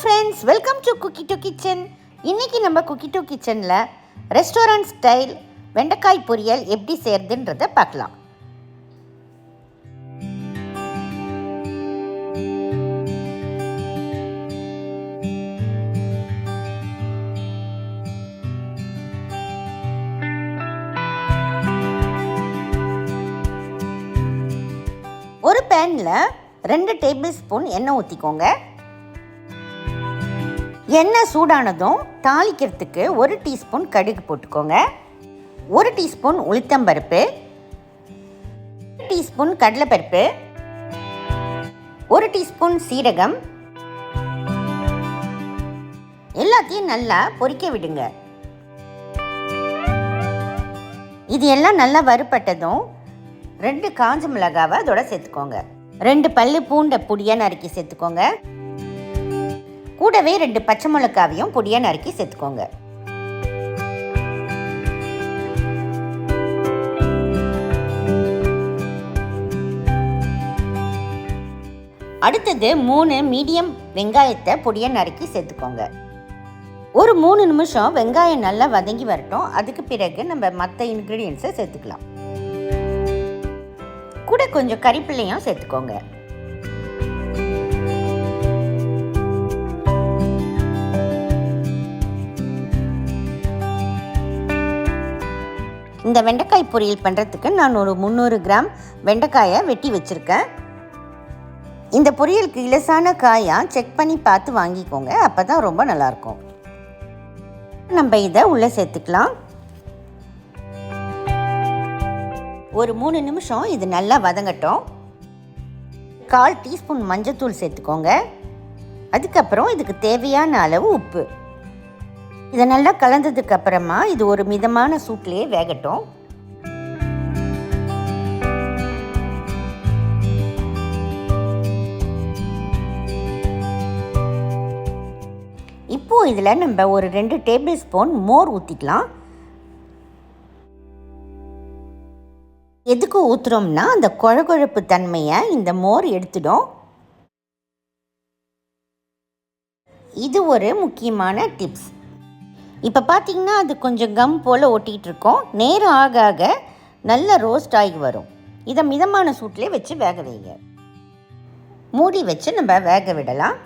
Friends welcome to cookie to kitchen இன்னைக்கு நம்ம cookie to கிச்சனில் ரெஸ்டாரண்ட் ஸ்டைல் வெண்டைக்காய் பொரியல் எப்படி செய்யறதுன்றதை பார்க்கலாம். ஒரு பேனில் ரெண்டு டேபிள் ஸ்பூன் எண்ணெய் ஊற்றிக்கோங்க எண்ணெய் சூடானதும் தாளிக்கிறதுக்கு ஒரு டீஸ்பூன் கடுகு போட்டுக்கோங்க. ஒரு டீஸ்பூன் உளுத்தம்பருப்பு டீஸ்பூன் கடலைப்பருப்பு. ஒரு டீஸ்பூன் சீரகம். எல்லாத்தையும் நல்லா பொரிக்க விடுங்க. இது எல்லாம் நல்லா வறுப்பட்டதும் ரெண்டு காஞ்ச மிளகாவை அதோட சேர்த்துக்கோங்க. ரெண்டு பல்லு பூண்டை பொடியாக நறுக்கி சேர்த்துக்கோங்க. கூடவே ரெண்டு பச்சை மிளகாவையும் பொடியாக நறுக்கி சேர்த்துக்கோங்க. அடுத்தது மூணு மீடியம் வெங்காயத்தை பொடியாக நறுக்கி சேர்த்துக்கோங்க. ஒரு மூணு நிமிஷம் வெங்காயம் நல்லா வதங்கி வரட்டும். அதுக்கு பிறகு நம்ம மற்ற இன்க்ரீடியன்ஸை சேர்த்துக்கலாம். கூட கொஞ்சம் கறிப்பிள்ளையும் சேர்த்துக்கோங்க. இந்த வெண்டைக்காய் பொரியல் பண்ணுறதுக்கு நான் ஒரு முந்நூறு கிராம் வெண்டைக்காயை வெட்டி வச்சுருக்கேன். இந்த பொரியலுக்கு இலசான காயாக செக் பண்ணி பார்த்து வாங்கிக்கோங்க அப்போ தான் ரொம்ப நல்லாயிருக்கும். நம்ம இதை உள்ளே சேர்த்துக்கலாம். ஒரு மூணு நிமிஷம் இது நல்லா வதங்கட்டும். கால் டீஸ்பூன் மஞ்சத்தூள் சேர்த்துக்கோங்க. அதுக்கப்புறம் இதுக்கு தேவையான அளவு உப்பு. இதை நல்லா கலந்ததுக்கு அப்புறமா இது ஒரு மிதமான சூட்லேயே வேகட்டும். இப்போ இதில் நம்ம ஒரு ரெண்டு டேபிள் ஸ்பூன் மோர் ஊற்றிக்கலாம் எதுக்கு ஊற்றுறோம்னா அந்த குழகுழப்பு தன்மையை இந்த மோர் எடுத்துடும். இது ஒரு முக்கியமான டிப்ஸ். இப்போ பார்த்திங்கன்னா அது கொஞ்சம் கம் போல் ஒட்டிகிட்ருக்கோம் நேரம் ஆக ஆக நல்ல ரோஸ்ட் ஆகி வரும். இதை மிதமான சூட்லேயே வச்சு வேக வைங்க. மூடி வச்சு நம்ம வேக விடலாம்.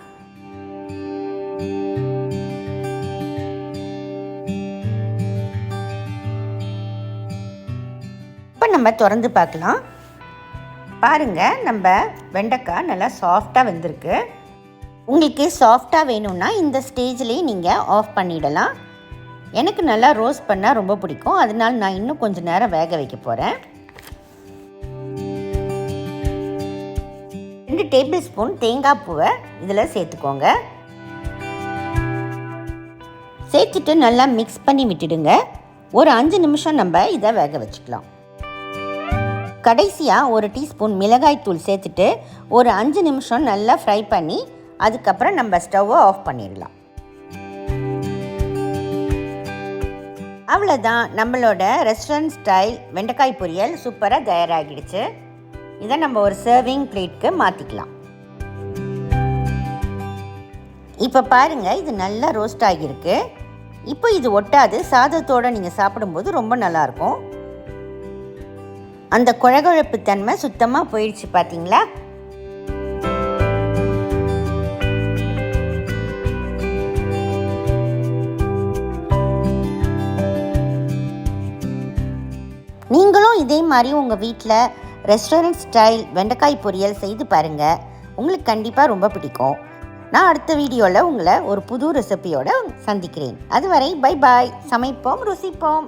இப்போ நம்ம திறந்து பார்க்கலாம் பாருங்கள் நம்ம வெண்டைக்காய் நல்லா சாஃப்டாக வந்திருக்கு. உங்களுக்கு சாஃப்டாக வேணும்னா இந்த ஸ்டேஜ்லேயே நீங்கள் ஆஃப் பண்ணிடலாம். எனக்கு நல்லா ரோஸ்ட் பண்ணால் ரொம்ப பிடிக்கும். அதனால் நான் இன்னும் கொஞ்சம் நேரம் வேக வைக்க போகிறேன் ரெண்டு டேபிள் ஸ்பூன் தேங்காய் பூவை இதில் சேர்த்துக்கோங்க. சேர்த்துட்டு நல்லா மிக்ஸ் பண்ணி விட்டுடுங்க. ஒரு அஞ்சு நிமிஷம் நம்ம இதை வேக வச்சுக்கலாம். கடைசியாக ஒரு டீஸ்பூன் மிளகாய் தூள் சேர்த்துட்டு ஒரு அஞ்சு நிமிஷம் நல்லா ஃப்ரை பண்ணி அதுக்கப்புறம் நம்ம ஸ்டவ்வை ஆஃப் பண்ணிடலாம். அவ்வளோதான் நம்மளோட ரெஸ்டாரண்ட் ஸ்டைல் வெண்டைக்காய் பொரியல் சூப்பராக தயாராகிடுச்சு. இதை நம்ம ஒரு சர்விங் பிளேட்க்கு மாற்றிக்கலாம் இப்போ பாருங்கள் இது நல்லா ரோஸ்ட் ஆகியிருக்கு. இப்போ இது ஒட்டாது. சாதத்தோடு நீங்கள் சாப்பிடும்போது ரொம்ப நல்லாயிருக்கும். அந்த குழகுழப்பு தன்மை சுத்தமாக போயிடுச்சு பார்த்தீங்களா இதே மாதிரி உங்கள் வீட்டில் ரெஸ்டாரண்ட் ஸ்டைல் வெண்டைக்காய் பொரியல் செய்து பாருங்கள் உங்களுக்கு கண்டிப்பாக ரொம்ப பிடிக்கும். நான் அடுத்த வீடியோவில் உங்களை ஒரு புது ரெசிபியோடு சந்திக்கிறேன். அதுவரை பை பாய் சமைப்போம் ருசிப்போம்.